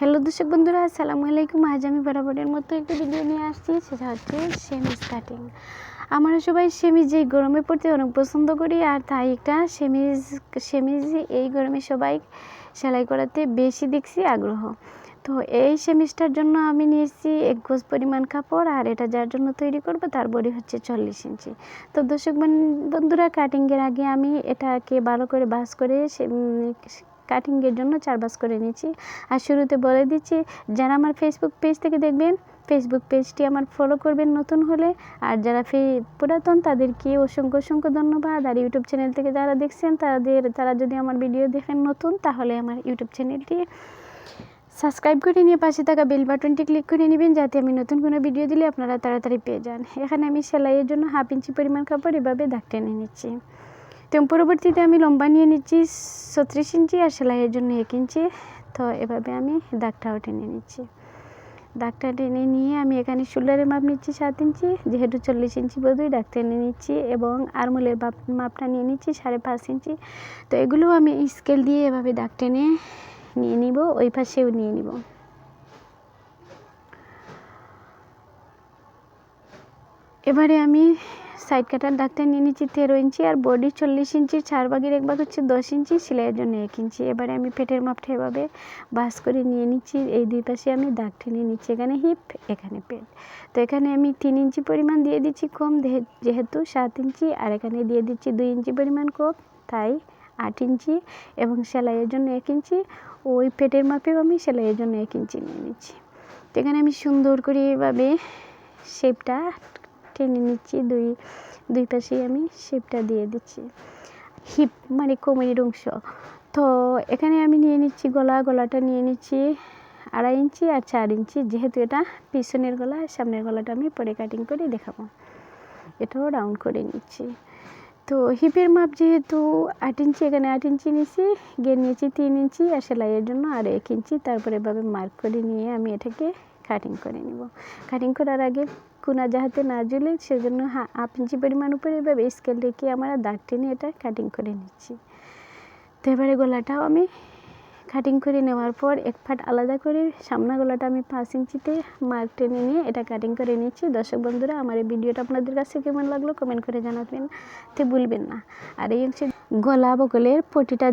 Hello দর্শক বন্ধুরা, আসসালামু আলাইকুম। আজ আমি বরাবরের মতো একটি ভিডিও নিয়ে আসছি, সেটা হচ্ছে সেমিজ কাটিং আমরা সবাই সেমিজ এই গরমে পড়তে অনেক পছন্দ করি, আর তাই একটা সেমিজ সেমিজ এই গরমে সবাই সেলাই করাতে বেশি দেখছি আগ্রহ। তো এই সেমিজটার জন্য আমি নিয়েছি এক গোজ পরিমাণ কাপড়, আর এটা যার জন্য তৈরি করব তার বডি হচ্ছে চল্লিশ ইঞ্চি। তো দর্শক বন্ধুরা কাটিংয়ের আগে আমি এটাকে ভালো করে বাস করে কাটিংয়ের জন্য চার বাস করে নিচ্ছি। আর শুরুতে বলে দিচ্ছি, যারা আমার ফেসবুক পেজ থেকে দেখবেন ফেসবুক পেজটি আমার ফলো করবেন নতুন হলে। আর যারা ফে পুরাতন, তাদেরকে অসংখ্য অসংখ্য ধন্যবাদ। আর ইউটিউব চ্যানেল থেকে যারা দেখছেন, তাদের তারা যদি আমার ভিডিও দেখেন নতুন, তাহলে আমার ইউটিউব চ্যানেলটি সাবস্ক্রাইব করে নিয়ে পাশে থাকা বেল বাটনটি ক্লিক করে নেবেন, যাতে আমি নতুন কোনো ভিডিও দিলে আপনারা তাড়াতাড়ি পেয়ে যান। এখানে আমি সেলাইয়ের জন্য হাফ ইঞ্চি পরিমাণ কাপড় এভাবে দাগ টেনে নিচ্ছি। তো পরবর্তীতে আমি লম্বা নিয়ে নিচ্ছি ছত্রিশ ইঞ্চি আর সেলাইয়ের জন্য এক ইঞ্চি। তো এভাবে আমি দাগটাও টেনে নিচ্ছি। দাগটা টেনে নিয়ে আমি এখানে শোল্ডারের মাপ নিচ্ছি সাত ইঞ্চি, যেহেতু চল্লিশ ইঞ্চি বোধহয় দাগ টেনে নিচ্ছি এবং আরমুলের মাপ মাপটা নিয়ে নিচ্ছি সাড়ে পাঁচ ইঞ্চি। তো এগুলো আমি স্কেল দিয়ে এভাবে দাগ টেনে নিয়ে নিব, ওই পাশেও নিয়ে নিব। এবারে আমি সাইড কাটার দাগটা নিয়ে নিচ্ছি তেরো ইঞ্চি আর বডি চল্লিশ ইঞ্চির চার ভাগের এক ভাগ হচ্ছে দশ ইঞ্চি, সেলাইয়ের জন্য এক ইঞ্চি। এবারে আমি পেটের মাপটা এভাবে বাস করে নিয়ে নিচ্ছি। এই দুই পাশে আমি দাগ টেনে নিচ্ছি, এখানে হিপ এখানে পেট তো এখানে আমি তিন ইঞ্চি পরিমাণ দিয়ে দিচ্ছি কম যেহেতু সাত ইঞ্চি, আর এখানে দিয়ে দিচ্ছি দুই ইঞ্চি পরিমাণ কম তাই আট ইঞ্চি এবং সেলাইয়ের জন্য এক ইঞ্চি। ওই পেটের মাপেও আমি সেলাইয়ের জন্য এক ইঞ্চি নিয়ে নিচ্ছি। তো এখানে আমি সুন্দর করে এভাবে শেপটা টেনে নিচ্ছি, দুই দুই পাশেই আমি শেপটা দিয়ে দিচ্ছি। হিপ মানে কোমরের অংশ। তো এখানে আমি নিয়ে নিচ্ছি গলা, গলাটা নিয়ে নিচ্ছি আড়াই ইঞ্চি আর চার ইঞ্চি। যেহেতু এটা পিছনের গলা, সামনের গলাটা আমি পরে কাটিং করে দেখাবো। এটাও রাউন্ড করে নিচ্ছি। তো হিপের মাপ যেহেতু আট ইঞ্চি, এখানে আট ইঞ্চি নিয়েছি গিয়ে নিয়েছি তিন ইঞ্চি আর সেলাইয়ের জন্য আর এক ইঞ্চি। তারপরে এভাবে মার্ক করে নিয়ে আমি এটাকে কাটিং করে নিব। কাটিং করার আগে কোনা যাহাতে না জ্বলে, সেজন্য হা- হাফ ইঞ্চি পরিমাণ উপরে এভাবে স্কেল রেখে আমরা দাগ টেনে এটা কাটিং করে নিচ্ছি। তো এবারে গলাটাও আমি কাটিং করে নেওয়ার পর এক ফাট আলাদা করে সামনা গলাটা আমি পাঁচ ইঞ্চিতে মার্ক টেনে নিয়ে এটা কাটিং করে নিচ্ছি। দর্শক বন্ধুরা, আমার এই ভিডিওটা আপনাদের কাছে কেমন লাগল কমেন্ট করে জানাবেন। তো ভুলবেন না। আর এই হচ্ছে গলা বগলের পটিটা